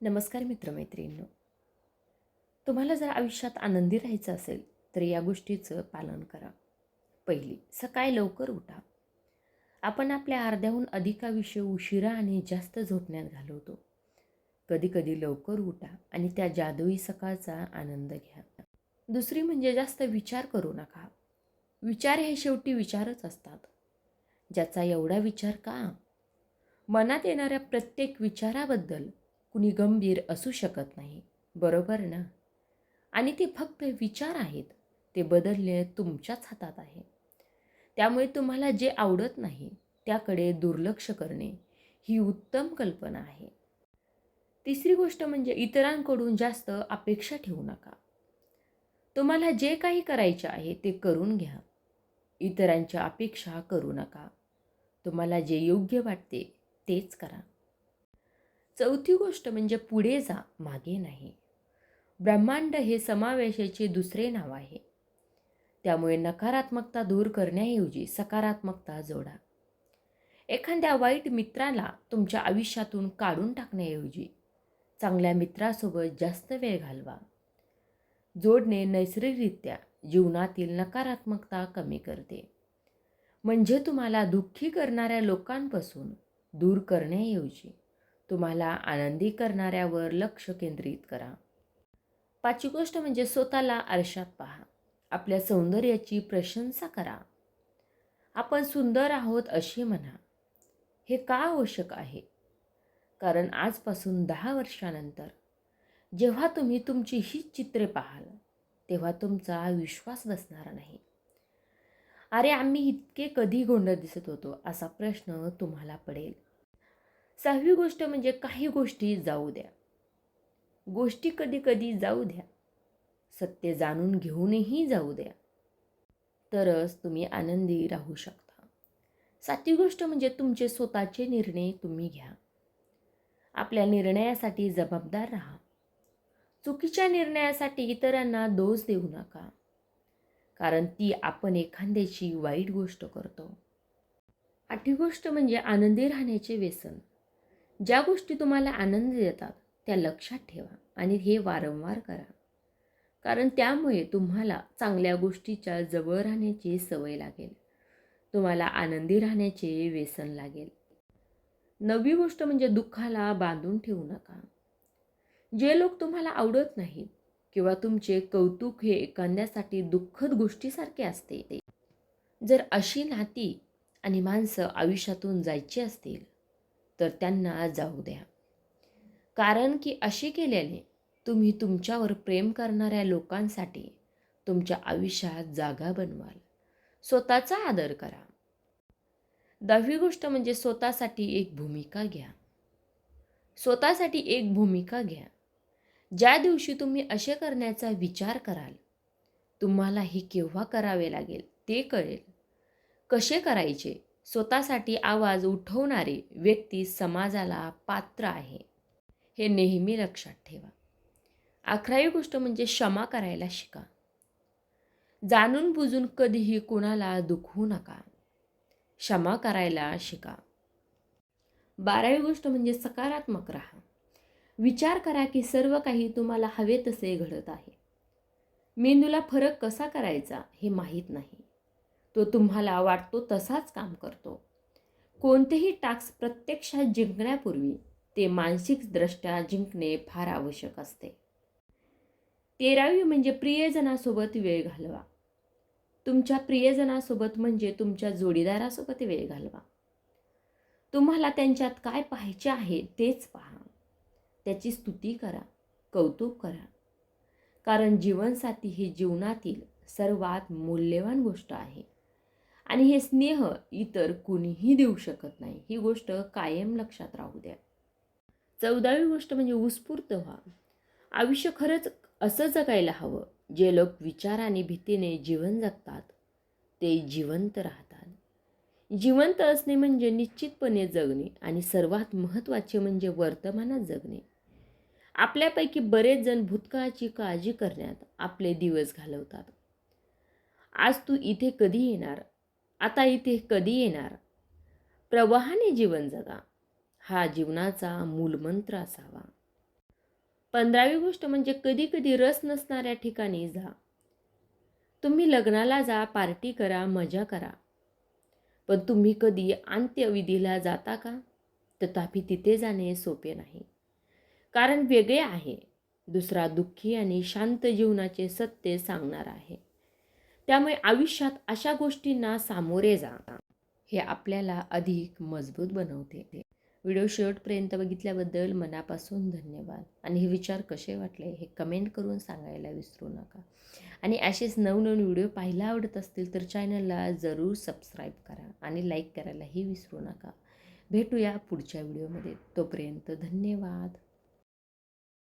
नमस्कार मित्रमैत्रिणींनो. तुम्हाला जर आयुष्यात आनंदी राहायचं असेल तर या गोष्टीचं पालन करा. पहिली सकाळी लवकर उठा. आपण आपल्या अर्ध्याहून अधिक आयुष्य उशिरा आणि जास्त झोपण्यात घालवतो. कधीकधी लवकर उठा आणि त्या जादुई सकाळचा आनंद घ्या. दुसरी म्हणजे जास्त विचार करू नका. विचार हे शेवटी विचारच असतात. ज्याचा एवढा विचार का? मनात येणाऱ्या प्रत्येक विचाराबद्दल कुणी गंभीर असू शकत नाही. बरोबर ना? आणि ते फक्त विचार आहेत. ते बदलणे तुमच्याच हातात आहे. त्यामुळे तुम्हाला जे आवडत नाही त्याकडे दुर्लक्ष करणे ही उत्तम कल्पना आहे. तिसरी गोष्ट म्हणजे इतरांकडून जास्त अपेक्षा ठेवू नका. तुम्हाला जे काही करायचे आहे ते करून घ्या. इतरांच्या अपेक्षा करू नका. तुम्हाला जे योग्य वाटते तेच करा. चौथी गोष्ट म्हणजे पुढे जा मागे नाही. ब्रह्मांड हे समावेशाचे दुसरे नाव आहे. त्यामुळे नकारात्मकता दूर करण्याऐवजी सकारात्मकता जोडा. एखाद्या वाईट मित्राला तुमच्या आयुष्यातून काढून टाकण्याऐवजी चांगल्या मित्रासोबत जास्त वेळ घालवा. जोडणे नैसर्गिकरित्या जीवनातील नकारात्मकता कमी करते. म्हणजे तुम्हाला दुःखी करणाऱ्या लोकांपासून दूर करण्याऐवजी तुम्हाला आनंदी करणाऱ्यावर लक्ष केंद्रित करा. पाचवी गोष्ट म्हणजे स्वतःला आरशात पहा. आपल्या सौंदर्याची प्रशंसा करा. आपण सुंदर आहोत असे म्हणा. हे का आवश्यक आहे? कारण आजपासून दहा वर्षानंतर जेव्हा तुम्ही तुमची ही चित्रे पाहाल तेव्हा तुमचा विश्वास बसणार नाही. अरे आम्ही इतके कधी गोंधळ दिसत होतो असा प्रश्न तुम्हाला पडेल. सहावी गोष्ट म्हणजे काही गोष्टी जाऊ द्या. गोष्टी कधी कधी जाऊ द्या. सत्य जाणून घेऊनही जाऊ द्या. तरच तुम्ही आनंदी राहू शकता. सातवी गोष्ट म्हणजे तुमचे स्वतःचे निर्णय तुम्ही घ्या. आपल्या निर्णयासाठी जबाबदार राहा. चुकीच्या निर्णयासाठी इतरांना दोष देऊ नका. कारण ती आपण एखाद्याची वाईट गोष्ट करतो. आठवी गोष्ट म्हणजे आनंदी राहण्याचे व्यसन. ज्या गोष्टी तुम्हाला आनंद देतात त्या लक्षात ठेवा आणि हे वारंवार करा. कारण त्यामुळे तुम्हाला चांगल्या गोष्टीच्या जवळ राहण्याची सवय लागेल. तुम्हाला आनंदी राहण्याचे व्यसन लागेल. नवी गोष्ट म्हणजे दुःखाला बांधून ठेवू नका. जे लोक तुम्हाला आवडत नाहीत किंवा तुमचे कौतुक हे एखाद्यासाठी दुःखद गोष्टीसारखे असते जर अशी नाती आणि माणसं आयुष्यातून जायची असतील तर त्यांना जाऊ द्या. कारण की असे केल्याने तुम्ही तुमच्यावर प्रेम करणाऱ्या लोकांसाठी तुमच्या आयुष्यात जागा बनवाल. स्वतःचा आदर करा. दहावी गोष्ट म्हणजे स्वतःसाठी एक भूमिका घ्या. स्वतःसाठी एक भूमिका घ्या. ज्या दिवशी तुम्ही असे करण्याचा विचार कराल तुम्हाला हे केव्हा करावे लागेल ते कळेल. कसे करायचे? स्वतःसाठी आवाज उठवणारी व्यक्ती समाजाला पात्र आहे. हे नेहमी लक्षात ठेवा. अकरावी गोष्ट म्हणजे क्षमा करायला शिका. जाणून बुजून कधीही कुणाला दुखवू नका. क्षमा करायला शिका. बारावी गोष्ट म्हणजे सकारात्मक राहा. विचार करा की सर्व काही तुम्हाला हवे तसे घडत आहे. मेंदूला फरक कसा करायचा हे माहीत नाही. तो तुम्हाला वाटतो तसाच काम करतो. कोणतेही टास्क प्रत्यक्षात जिंकण्यापूर्वी ते मानसिकदृष्ट्या जिंकणे फार आवश्यक असते. तेरावी म्हणजे प्रियजनासोबत वेळ घालवा. तुमच्या प्रियजनासोबत म्हणजे तुमच्या जोडीदारासोबत वेळ घालवा. तुम्हाला त्यांच्यात काय पाहायचे आहे तेच पहा. त्याची स्तुती करा कौतुक करा. कारण जीवनसाथी ही जीवनातील सर्वात मौल्यवान गोष्ट आहे. आणि हे स्नेह इतर कुणीही देऊ शकत नाही. ही गोष्ट कायम लक्षात राहू द्या. चौदावी गोष्ट म्हणजे उत्स्फूर्त व्हा. आयुष्य खरंच असं जगायला हवं जे लोक विचार आणि भीतीने जीवन जगतात. ते जिवंत राहतात. जिवंत असणे म्हणजे निश्चितपणे जगणे आणि सर्वात महत्त्वाचे म्हणजे वर्तमानात जगणे. आपल्यापैकी बरेच जण भूतकाळाची काळजी करण्यात आपले दिवस घालवतात. आज तू इथे कधी येणार? आता इथे कधी येणार? प्रवाहाने जीवन जगा. हा जीवनाचा मूलमंत्र असावा. पंधरावी गोष्ट म्हणजे कधी कधी रस नसणाऱ्या ठिकाणी जा. तुम्ही लग्नाला जा पार्टी करा मजा करा. पण तुम्ही कधी अंत्यविधीला जाता का? तथापि तिथे जाणे सोपे नाही. कारण वेगळे आहे. दुसरा दुःखी आणि शांत जीवनाचे सत्य सांगणार आहे. त्यामुळे आयुष्यात अशा गोष्टींना सामोरे जा. हे आपल्याला अधिक मजबूत बनवते. व्हिडिओ शेवटपर्यंत बघितल्याबद्दल मनापासून धन्यवाद. आणि हे विचार कसे वाटले हे कमेंट करून सांगायला विसरू नका. आणि असेच नवनवीन व्हिडिओ पाहायला आवडत असतील तर चॅनलला जरूर सबस्क्राईब करा आणि लाईक करायलाही विसरू नका. भेटूया पुढच्या व्हिडिओमध्ये. तोपर्यंत धन्यवाद.